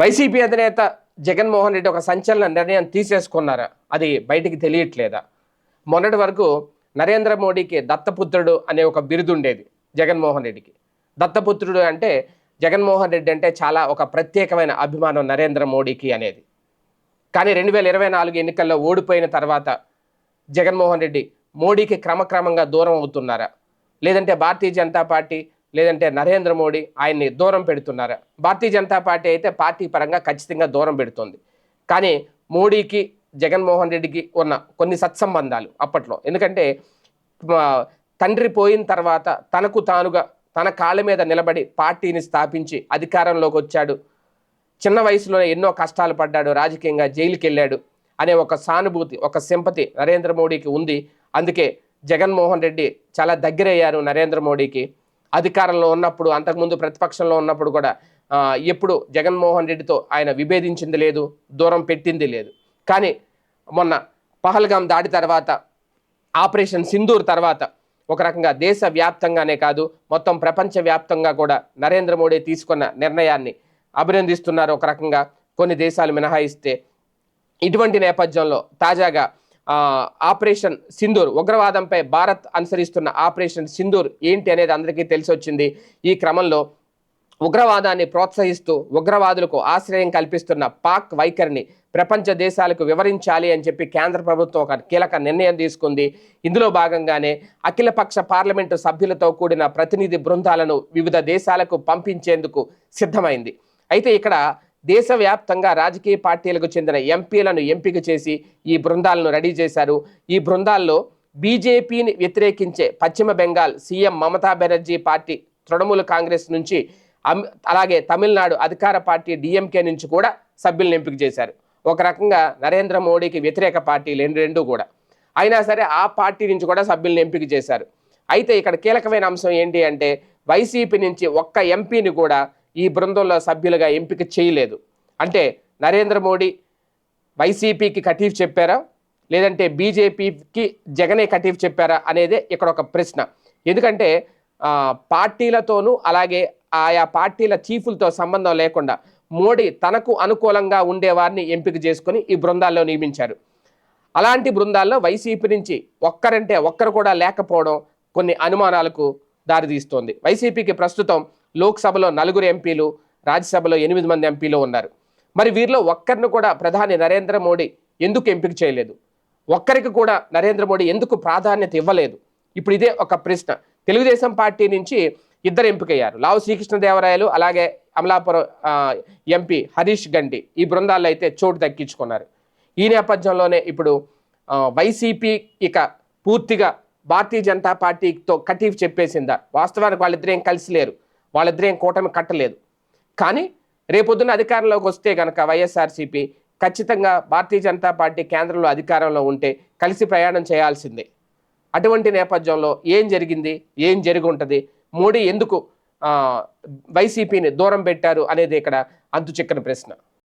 YCP అధినేత జగన్మోహన్ రెడ్డి ఒక సంచలన నిర్ణయం తీసేసుకున్నారా? అది బయటికి తెలియట్లేదా? మొన్నటి వరకు నరేంద్ర మోడీకి దత్తపుత్రుడు అనే ఒక బిరుదు ఉండేది జగన్మోహన్ రెడ్డికి. దత్తపుత్రుడు అంటే జగన్మోహన్ రెడ్డి అంటే చాలా ఒక ప్రత్యేకమైన అభిమానం నరేంద్ర మోడీకి అనేది. కానీ రెండు వేల ఇరవై నాలుగు ఎన్నికల్లో ఓడిపోయిన తర్వాత జగన్మోహన్ రెడ్డి మోడీకి క్రమక్రమంగా దూరం అవుతున్నారా? లేదంటే భారతీయ జనతా పార్టీ లేదంటే నరేంద్ర మోడీ ఆయన్ని దూరం పెడుతున్నారా? భారతీయ జనతా పార్టీ అయితే పార్టీ పరంగా ఖచ్చితంగా దూరం పెడుతుంది. కానీ మోడీకి జగన్మోహన్ రెడ్డికి ఉన్న కొన్ని సత్సంబంధాలు అప్పట్లో. ఎందుకంటే తండ్రి పోయిన తర్వాత తనకు తానుగా తన కాళ్ళ మీద నిలబడి పార్టీని స్థాపించి అధికారంలోకి వచ్చాడు. చిన్న వయసులోనే ఎన్నో కష్టాలు పడ్డాడు రాజకీయంగా జైలుకి వెళ్ళాడు అనే ఒక సానుభూతి ఒక సింపతి నరేంద్ర మోడీకి ఉంది. అందుకే జగన్మోహన్ రెడ్డి చాలా దగ్గరయ్యారు నరేంద్ర మోడీకి. అధికారంలో ఉన్నప్పుడు అంతకుముందు ప్రతిపక్షంలో ఉన్నప్పుడు కూడా ఎప్పుడు జగన్మోహన్ రెడ్డితో ఆయన విభేదించింది లేదు దూరం పెట్టింది లేదు. కానీ మొన్న పహల్గాం దాడి తర్వాత ఆపరేషన్ సింధూర్ తర్వాత ఒక రకంగా దేశ వ్యాప్తంగానే కాదు మొత్తం ప్రపంచవ్యాప్తంగా కూడా నరేంద్ర మోడీ తీసుకున్న నిర్ణయాన్ని అభినందిస్తున్నారు ఒక రకంగా. కొన్ని దేశాలు మినహాయిస్తే ఇటువంటి నేపథ్యంలో తాజాగా ఆపరేషన్ సింధూర్ ఉగ్రవాదంపై భారత్ అనుసరిస్తున్న ఆపరేషన్ సింధూర్ ఏంటి అనేది అందరికీ తెలిసి వచ్చింది ఈ క్రమంలో ఉగ్రవాదాన్ని ప్రోత్సహిస్తూ ఉగ్రవాదులకు ఆశ్రయం కల్పిస్తున్న పాక్ వైఖరిని ప్రపంచ దేశాలకు వివరించాలి అని చెప్పి కేంద్ర ప్రభుత్వం ఒక కీలక నిర్ణయం తీసుకుంది. ఇందులో భాగంగానే అఖిలపక్ష పార్లమెంటు సభ్యులతో కూడిన ప్రతినిధి బృందాలను వివిధ దేశాలకు పంపించేందుకు సిద్ధమైంది. అయితే ఇక్కడ దేశవ్యాప్తంగా రాజకీయ పార్టీలకు చెందిన ఎంపీలను ఎంపిక చేసి ఈ బృందాలను రెడీ చేశారు. ఈ బృందాల్లో బీజేపీని వ్యతిరేకించే పశ్చిమ బెంగాల్ సీఎం మమతా బెనర్జీ పార్టీ తృణమూల కాంగ్రెస్ నుంచి అలాగే తమిళనాడు అధికార పార్టీ డిఎంకే నుంచి కూడా సభ్యులను ఎంపిక చేశారు. ఒక రకంగా నరేంద్ర మోడీకి వ్యతిరేక పార్టీలు రెండు రెండు కూడా. అయినా సరే ఆ పార్టీ నుంచి కూడా సభ్యులను ఎంపిక చేశారు. అయితే ఇక్కడ కీలకమైన అంశం ఏంటి అంటే వైసీపీ నుంచి ఒక్క ఎంపీని కూడా ఈ బృందంలో సభ్యులుగా ఎంపిక చేయలేదు. అంటే నరేంద్ర మోడీ వైసీపీకి కటీఫ్ చెప్పారా? లేదంటే బీజేపీకి జగనే కటీఫ్ చెప్పారా అనేదే ఇక్కడ ఒక ప్రశ్న. ఎందుకంటే పార్టీలతోనూ అలాగే ఆయా పార్టీల చీఫులతో సంబంధం లేకుండా మోడీ తనకు అనుకూలంగా ఉండేవారిని ఎంపిక చేసుకొని ఈ బృందాల్లో నియమించారు. అలాంటి బృందాల్లో వైసీపీ నుంచి ఒక్కరంటే ఒక్కరు కూడా లేకపోవడం కొన్ని అనుమానాలకు దారితీస్తోంది. వైసీపీకి ప్రస్తుతం లోక్సభలో నలుగురు ఎంపీలు రాజ్యసభలో ఎనిమిది మంది ఎంపీలు ఉన్నారు. మరి వీరిలో ఒక్కరిని కూడా ప్రధాని నరేంద్ర మోడీ ఎందుకు ఎంపిక చేయలేదు? ఒక్కరికి కూడా నరేంద్ర మోడీ ఎందుకు ప్రాధాన్యత ఇవ్వలేదు? ఇప్పుడు ఇదే ఒక ప్రశ్న. తెలుగుదేశం పార్టీ నుంచి ఇద్దరు ఎంపికయ్యారు. లావు శ్రీకృష్ణదేవరాయలు అలాగే అమలాపురం ఎంపీ హరీష్ గండి ఈ బృందాల్లో అయితే చోటు దక్కించుకున్నారు. ఈ నేపథ్యంలోనే ఇప్పుడు వైసీపీ ఇక పూర్తిగా భారతీయ జనతా పార్టీతో కటీఫ్ చెప్పేసిందా? వాస్తవానికి వాళ్ళిద్దరేం కలిసి లేరు. వాళ్ళిద్దరేం కూటమి కట్టలేదు. కానీ రేపొద్దున అధికారంలోకి వస్తే కనుక వైఎస్ఆర్సీపీ ఖచ్చితంగా భారతీయ జనతా పార్టీ కేంద్రంలో అధికారంలో ఉంటే కలిసి ప్రయాణం చేయాల్సిందే. అటువంటి నేపథ్యంలో ఏం జరిగింది? ఏం జరిగి ఉంటుంది మోడీ ఎందుకు వైసీపీని దూరం పెట్టారు అనేది ఇక్కడ అంతుచిక్కని ప్రశ్న.